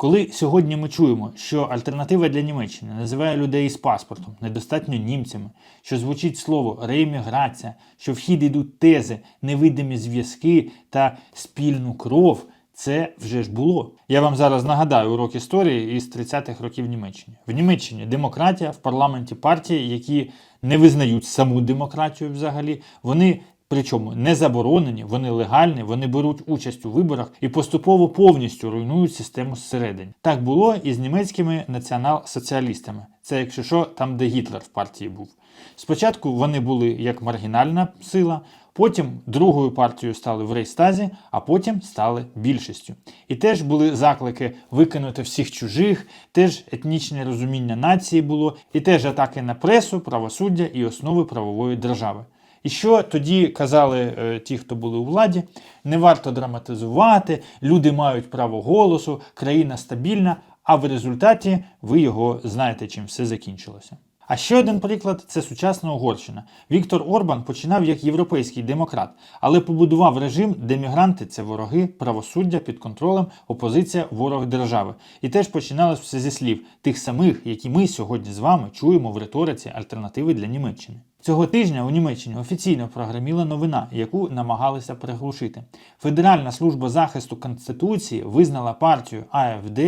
Коли сьогодні ми чуємо, що альтернатива для Німеччини називає людей із паспортом недостатньо німцями, що звучить слово рееміграція, що в хід йдуть тези, невидимі зв'язки та спільну кров, це вже ж було. Я вам зараз нагадаю урок історії із 30-х років Німеччини. В Німеччині демократія в парламенті партії, які не визнають саму демократію взагалі, вони Причому не заборонені, вони легальні, вони беруть участь у виборах і поступово повністю руйнують систему зсередині. Так було і з німецькими націонал-соціалістами. Це, якщо що, там, де Гітлер в партії був. Спочатку вони були як маргінальна сила, потім другою партією стали в Рейстазі, а потім стали більшістю. І теж були заклики викинути всіх чужих, теж етнічне розуміння нації було, і теж атаки на пресу, правосуддя і основи правової держави. І що тоді казали е, ті, хто були у владі, не варто драматизувати, люди мають право голосу, країна стабільна, а в результаті ви його знаєте, чим все закінчилося. А ще один приклад це сучасна Угорщина. Віктор Орбан починав як європейський демократ, але побудував режим, де мігранти це вороги, правосуддя під контролем, опозиція ворог держави. І теж починалось все зі слів тих самих, які ми сьогодні з вами чуємо в риториці альтернативи для Німеччини. Цього тижня у Німеччині офіційно прогреміла новина, яку намагалися приглушити. Федеральна служба захисту Конституції визнала партію АФД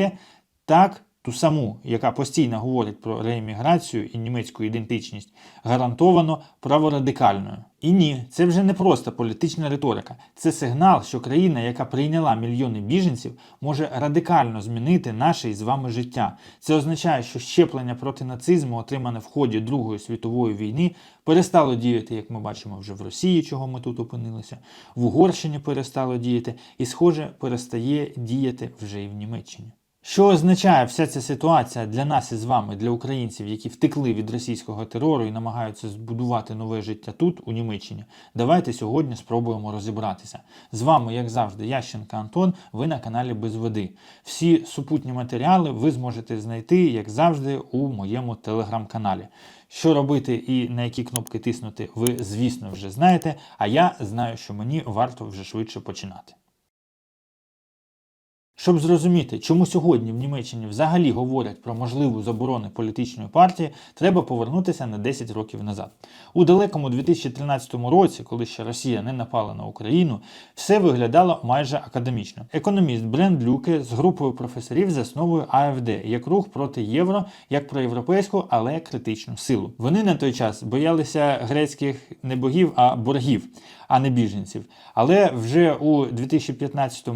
так ту саму, яка постійно говорить про рееміграцію і німецьку ідентичність, гарантовано праворадикальною. І ні, це вже не просто політична риторика. Це сигнал, що країна, яка прийняла мільйони біженців, може радикально змінити наше із вами життя. Це означає, що щеплення проти нацизму, отримане в ході Другої світової війни, перестало діяти, як ми бачимо вже в Росії, чого ми тут опинилися, в Угорщині перестало діяти, і, схоже, перестає діяти вже і в Німеччині. Що означає вся ця ситуація для нас із вами, для українців, які втекли від російського терору і намагаються збудувати нове життя тут, у Німеччині? Давайте сьогодні спробуємо розібратися. З вами, як завжди, Ященка Антон. Ви на каналі Без Води. Всі супутні матеріали ви зможете знайти, як завжди, у моєму телеграм-каналі. Що робити і на які кнопки тиснути, ви, звісно, вже знаєте. А я знаю, що мені варто вже швидше починати. Щоб зрозуміти, чому сьогодні в Німеччині взагалі говорять про можливу заборону політичної партії, треба повернутися на 10 років назад. У далекому 2013 році, коли ще Росія не напала на Україну, все виглядало майже академічно. Економіст Бренд Люке з групою професорів засновує АФД як рух проти євро, як проєвропейську, але критичну силу. Вони на той час боялися грецьких не богів, а боргів, а не біженців. Але вже у 2015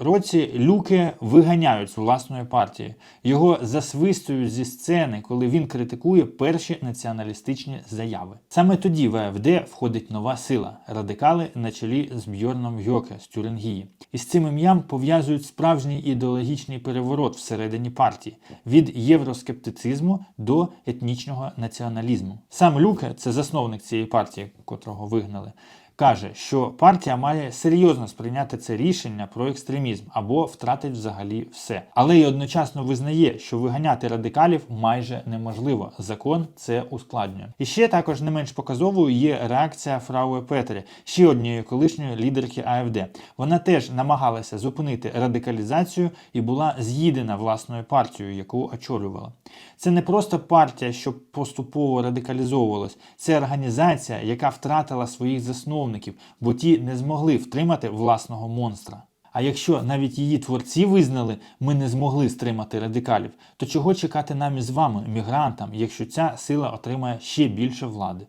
році Люке виганяють з власної партії. Його засвистують зі сцени, коли він критикує перші націоналістичні заяви. Саме тоді в АФД входить нова сила радикали на чолі з Бьорном Йоке з Тюрингії. І з цим ім'ям пов'язують справжній ідеологічний переворот всередині партії від євроскептицизму до етнічного націоналізму. Сам Люке, це засновник цієї партії, котрого вигнали. Каже, що партія має серйозно сприйняти це рішення про екстремізм або втратить взагалі все, але й одночасно визнає, що виганяти радикалів майже неможливо. Закон це ускладнює. І ще також не менш показовою є реакція Фрауе Петері, ще однієї колишньої лідерки АФД. Вона теж намагалася зупинити радикалізацію і була з'їдена власною партією, яку очолювала. Це не просто партія, що поступово радикалізовувалась, це організація, яка втратила своїх засновників, бо ті не змогли втримати власного монстра. А якщо навіть її творці визнали, ми не змогли стримати радикалів, то чого чекати нам із вами, мігрантам, якщо ця сила отримає ще більше влади?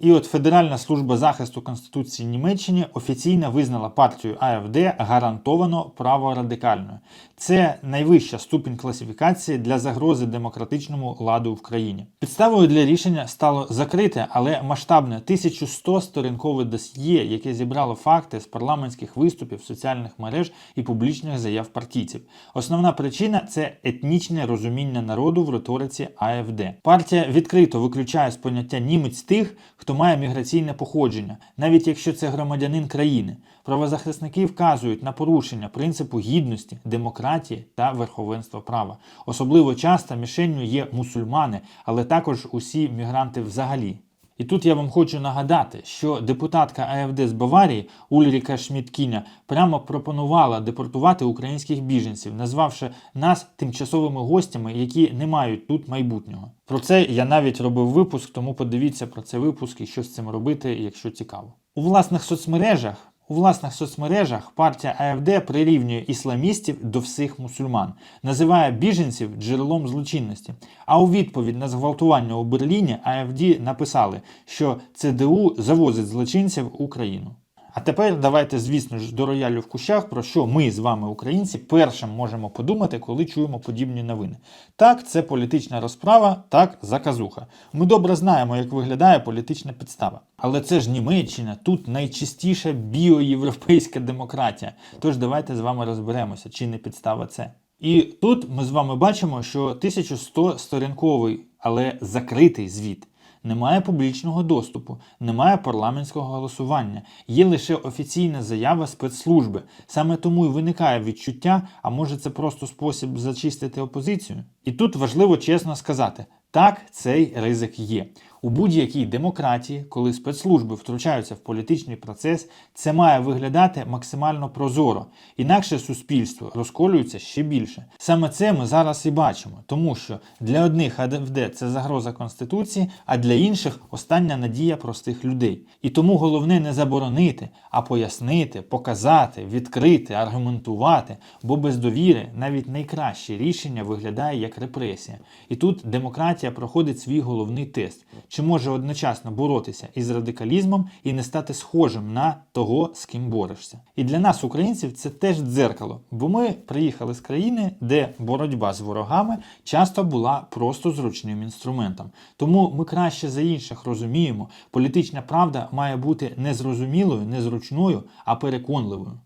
І от Федеральна служба захисту Конституції Німеччини офіційно визнала партію АФД гарантовано праворадикальною. Це найвища ступінь класифікації для загрози демократичному ладу в країні. Підставою для рішення стало закрите, але масштабне 1100 сторінкове досьє, яке зібрало факти з парламентських виступів, соціальних мереж і публічних заяв партійців. Основна причина це етнічне розуміння народу в риториці АФД. Партія відкрито виключає з поняття німець тих, хто має міграційне походження, навіть якщо це громадянин країни. Правозахисники вказують на порушення принципу гідності, демократії та верховенства права. Особливо часто мішенню є мусульмани, але також усі мігранти взагалі. І тут я вам хочу нагадати, що депутатка АФД з Баварії Ульріка Шміткіня прямо пропонувала депортувати українських біженців, назвавши нас тимчасовими гостями, які не мають тут майбутнього. Про це я навіть робив випуск, тому подивіться про цей випуск і що з цим робити, якщо цікаво. У власних соцмережах у власних соцмережах партія АФД прирівнює ісламістів до всіх мусульман, називає біженців джерелом злочинності. А у відповідь на зґвалтування у Берліні АФД написали, що ЦДУ завозить злочинців в Україну. А тепер давайте, звісно ж, до роялю в кущах, про що ми з вами, українці, першим можемо подумати, коли чуємо подібні новини. Так, це політична розправа, так, заказуха. Ми добре знаємо, як виглядає політична підстава. Але це ж Німеччина, тут найчистіша біоєвропейська демократія. Тож давайте з вами розберемося, чи не підстава це. І тут ми з вами бачимо, що 1100 сторінковий, але закритий звіт. Немає публічного доступу, немає парламентського голосування, є лише офіційна заява спецслужби. Саме тому і виникає відчуття, а може це просто спосіб зачистити опозицію. І тут важливо чесно сказати: так, цей ризик є. У будь-якій демократії, коли спецслужби втручаються в політичний процес, це має виглядати максимально прозоро, інакше суспільство розколюється ще більше. Саме це ми зараз і бачимо, тому що для одних АДВД це загроза конституції, а для інших остання надія простих людей. І тому головне не заборонити, а пояснити, показати, відкрити, аргументувати, бо без довіри навіть найкраще рішення виглядає як репресія. І тут демократія проходить свій головний тест чи може одночасно боротися із радикалізмом і не стати схожим на того, з ким борешся. І для нас, українців, це теж дзеркало, бо ми приїхали з країни, де боротьба з ворогами часто була просто зручним інструментом. Тому ми краще за інших розуміємо, політична правда має бути не зрозумілою, не зручною, а переконливою.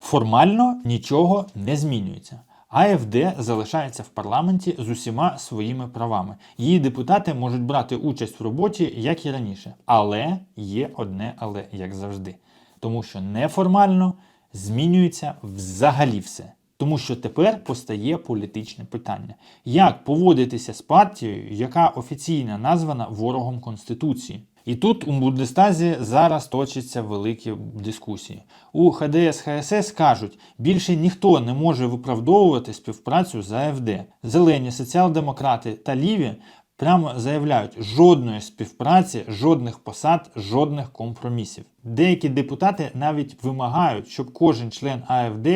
Формально нічого не змінюється. АФД залишається в парламенті з усіма своїми правами. Її депутати можуть брати участь в роботі, як і раніше. Але є одне але, як завжди. Тому що неформально змінюється взагалі все. Тому що тепер постає політичне питання: як поводитися з партією, яка офіційно названа ворогом Конституції? І тут у Бундестазі зараз точаться великі дискусії. У ХДС ХСС кажуть, більше ніхто не може виправдовувати співпрацю з АФД. Зелені соціал-демократи та ліві прямо заявляють жодної співпраці, жодних посад, жодних компромісів. Деякі депутати навіть вимагають, щоб кожен член АФД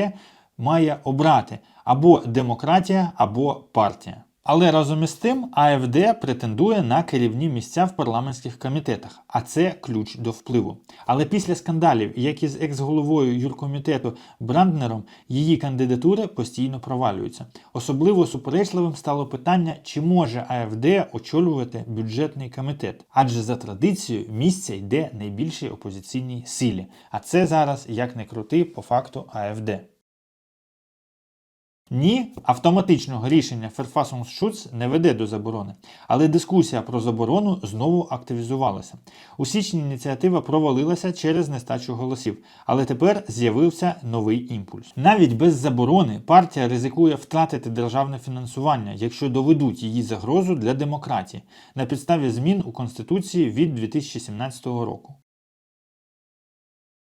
має обрати або демократія, або партія. Але разом із тим АФД претендує на керівні місця в парламентських комітетах, а це ключ до впливу. Але після скандалів, як із екс-головою юркомітету Бранднером, її кандидатури постійно провалюються. Особливо суперечливим стало питання, чи може АФД очолювати бюджетний комітет, адже за традицією місце йде найбільшій опозиційній силі. А це зараз як не крути по факту АФД. Ні, автоматичного рішення Verfassungsschutz не веде до заборони, але дискусія про заборону знову активізувалася. У січні ініціатива провалилася через нестачу голосів, але тепер з'явився новий імпульс. Навіть без заборони партія ризикує втратити державне фінансування, якщо доведуть її загрозу для демократії на підставі змін у Конституції від 2017 року.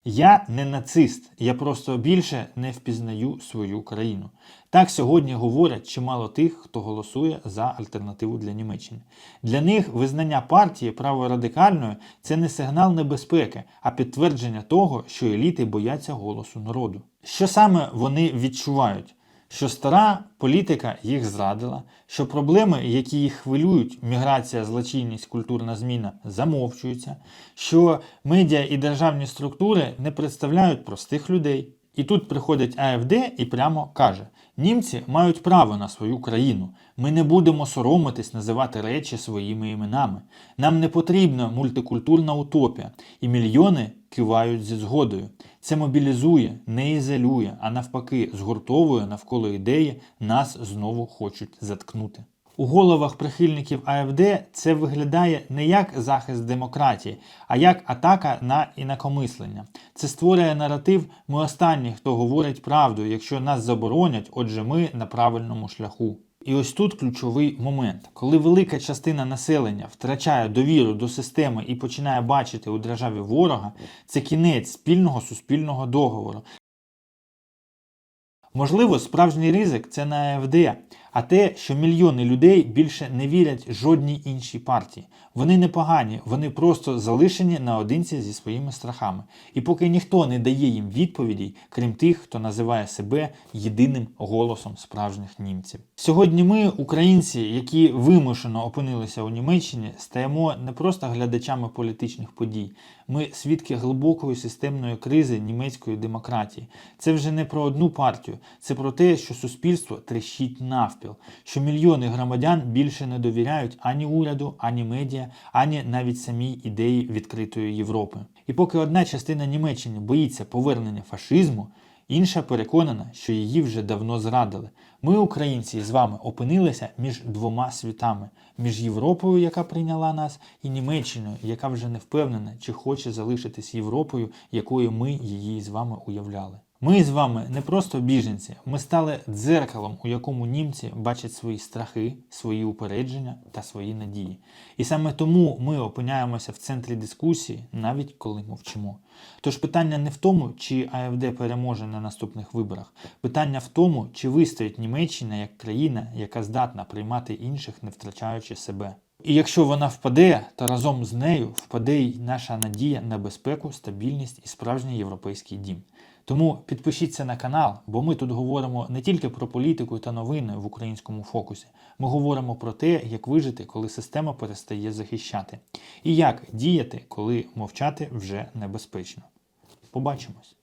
Я не нацист, я просто більше не впізнаю свою країну. Так сьогодні говорять чимало тих, хто голосує за альтернативу для Німеччини. Для них визнання партії праворадикальною це не сигнал небезпеки, а підтвердження того, що еліти бояться голосу народу. Що саме вони відчувають? Що стара політика їх зрадила, що проблеми, які їх хвилюють, міграція, злочинність, культурна зміна, замовчуються, що медіа і державні структури не представляють простих людей. І тут приходить АФД і прямо каже: німці мають право на свою країну. Ми не будемо соромитись називати речі своїми іменами. Нам не потрібна мультикультурна утопія, і мільйони кивають зі згодою. Це мобілізує, не ізолює, а навпаки, згуртовує навколо ідеї, нас знову хочуть заткнути. У головах прихильників АФД це виглядає не як захист демократії, а як атака на інакомислення. Це створює наратив Ми останні, хто говорить правду. Якщо нас заборонять, отже, ми на правильному шляху. І ось тут ключовий момент, коли велика частина населення втрачає довіру до системи і починає бачити у державі ворога, це кінець спільного суспільного договору. Можливо, справжній ризик це не АФД, а те, що мільйони людей більше не вірять жодній іншій партії. Вони не погані, вони просто залишені наодинці зі своїми страхами. І поки ніхто не дає їм відповідей, крім тих, хто називає себе єдиним голосом справжніх німців. Сьогодні ми, українці, які вимушено опинилися у Німеччині, стаємо не просто глядачами політичних подій. Ми свідки глибокої системної кризи німецької демократії. Це вже не про одну партію, це про те, що суспільство трещить навпіл, що мільйони громадян більше не довіряють ані уряду, ані медіа, ані навіть самій ідеї відкритої Європи. І поки одна частина Німеччини боїться повернення фашизму, інша переконана, що її вже давно зрадили. Ми, українці, з вами опинилися між двома світами: між Європою, яка прийняла нас, і Німеччиною, яка вже не впевнена, чи хоче залишитись Європою, якою ми її з вами уявляли. Ми з вами не просто біженці, ми стали дзеркалом, у якому німці бачать свої страхи, свої упередження та свої надії. І саме тому ми опиняємося в центрі дискусії, навіть коли мовчимо. Тож питання не в тому, чи АФД переможе на наступних виборах. Питання в тому, чи вистоїть Німеччина як країна, яка здатна приймати інших, не втрачаючи себе. І якщо вона впаде, то разом з нею впаде й наша надія на безпеку, стабільність і справжній європейський дім. Тому підпишіться на канал, бо ми тут говоримо не тільки про політику та новини в українському фокусі. Ми говоримо про те, як вижити, коли система перестає захищати, і як діяти, коли мовчати вже небезпечно. Побачимось!